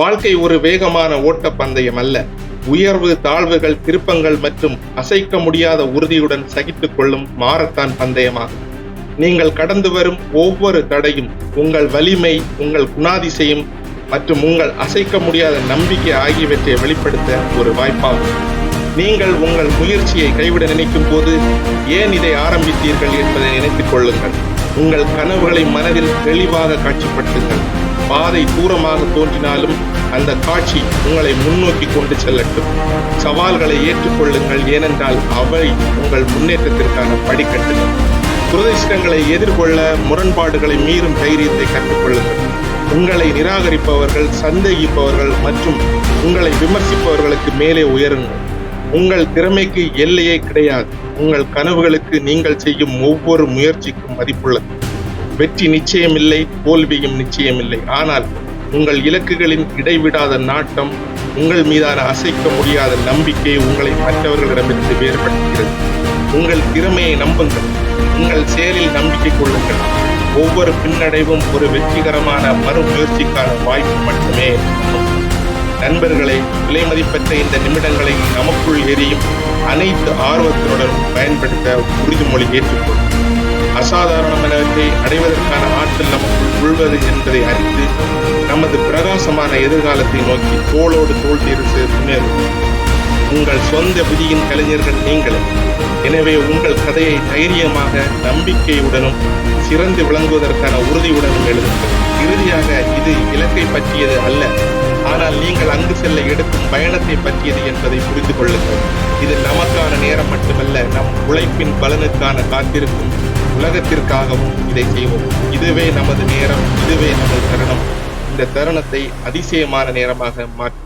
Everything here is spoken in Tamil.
வாழ்க்கை ஒரு வேகமான ஓட்ட பந்தயம் அல்ல உயர்வு தாழ்வுகள் திருப்பங்கள் மற்றும் அசைக்க முடியாத உறுதியுடன் சகித்துக் கொள்ளும் மாரத்தான் பந்தயமாகும். நீங்கள் கடந்து வரும் ஒவ்வொரு தடையும் உங்கள் வலிமை உங்கள் குணாதிசயம் மற்றும் உங்கள் அசைக்க முடியாத நம்பிக்கை ஆகியவற்றை வெளிப்படுத்த ஒரு வாய்ப்பாகும். நீங்கள் உங்கள் முயற்சியை கைவிட நினைக்கும் போது ஏன் இதை ஆரம்பித்தீர்கள் என்பதை நினைத்துக் கொள்ளுங்கள். உங்கள் கனவுகளை மனதில் தெளிவாக காட்சிப்படுத்துங்கள். பாதை தூரமாக தோன்றினாலும் அந்த காட்சி உங்களை முன்னோக்கி கொண்டு செல்லட்டும். சவால்களை ஏற்றுக்கொள்ளுங்கள் ஏனென்றால் அவை உங்கள் முன்னேற்றத்திற்கான படிக்கட்டுகள். துரதிர்ஷ்டங்களை எதிர்கொள்ள முரண்பாடுகளை மீறும் தைரியத்தை கற்றுக்கொள்ளுங்கள். உங்களை நிராகரிப்பவர்கள் சந்தேகிப்பவர்கள் மற்றும் உங்களை விமர்சிப்பவர்களுக்கு மேலே உயருங்கள். உங்கள் திறமைக்கு எல்லையே கிடையாது. உங்கள் கனவுகளுக்கு நீங்கள் செய்யும் ஒவ்வொரு முயற்சிக்கும் மதிப்புள்ளது. வெற்றி நிச்சயமில்லை தோல்வியும் நிச்சயமில்லை. ஆனால் உங்கள் இலக்குகளின் இடைவிடாத நாட்டம் உங்கள் மீதான அசைக்க முடியாத நம்பிக்கை உங்களை மற்றவர்களிடமிருந்து வேறுபடுத்துகிறது. உங்கள் திறமையை நம்புங்கள் உங்கள் செயலில் நம்பிக்கை கொள்ளுங்கள். ஒவ்வொரு பின்னடைவும் ஒரு வெற்றிகரமான மறுமுயற்சிக்கான வாய்ப்பு மட்டுமே. நண்பர்களை விலைமதிப்பற்ற இந்த நிமிடங்களை நமக்குள் எரியும் அனைத்து ஆர்வத்தினுடன் பயன்படுத்த உறுதிமொழி ஏற்றுக்கொள்ளும் அசாதாரணமானவற்றை அடைவதற்கான ஆற்றல் நமக்குள் உள்வது என்பதை அறிந்து நமது பிரகாசமான எதிர்காலத்தை நோக்கி தோளோடு தோல் தீர்த்து உங்கள் சொந்த விதியின் கலைஞர்கள் நீங்களே. எனவே உங்கள் கதையை தைரியமாக நம்பிக்கையுடனும் சிறந்து விளங்குவதற்கான உறுதியுடனும் எழுதுங்கள். இறுதியாக இது இலக்கை பற்றியது அல்ல. ஆனால் நீங்கள் அங்கு செல்ல எடுக்கும் பயணத்தை பற்றியது என்பதை புரிந்து கொள்ளுங்கள். இது நமக்கான நேரம் மட்டுமல்ல நம் உழைப்பின் பலனுக்கான காத்திருக்கும். உலகத்திற்காகவும் இதை செய்வோம். இதுவே நமது நேரம் இதுவே நமது தருணம். இந்த தருணத்தை அதிசயமான நேரமாக மாற்றி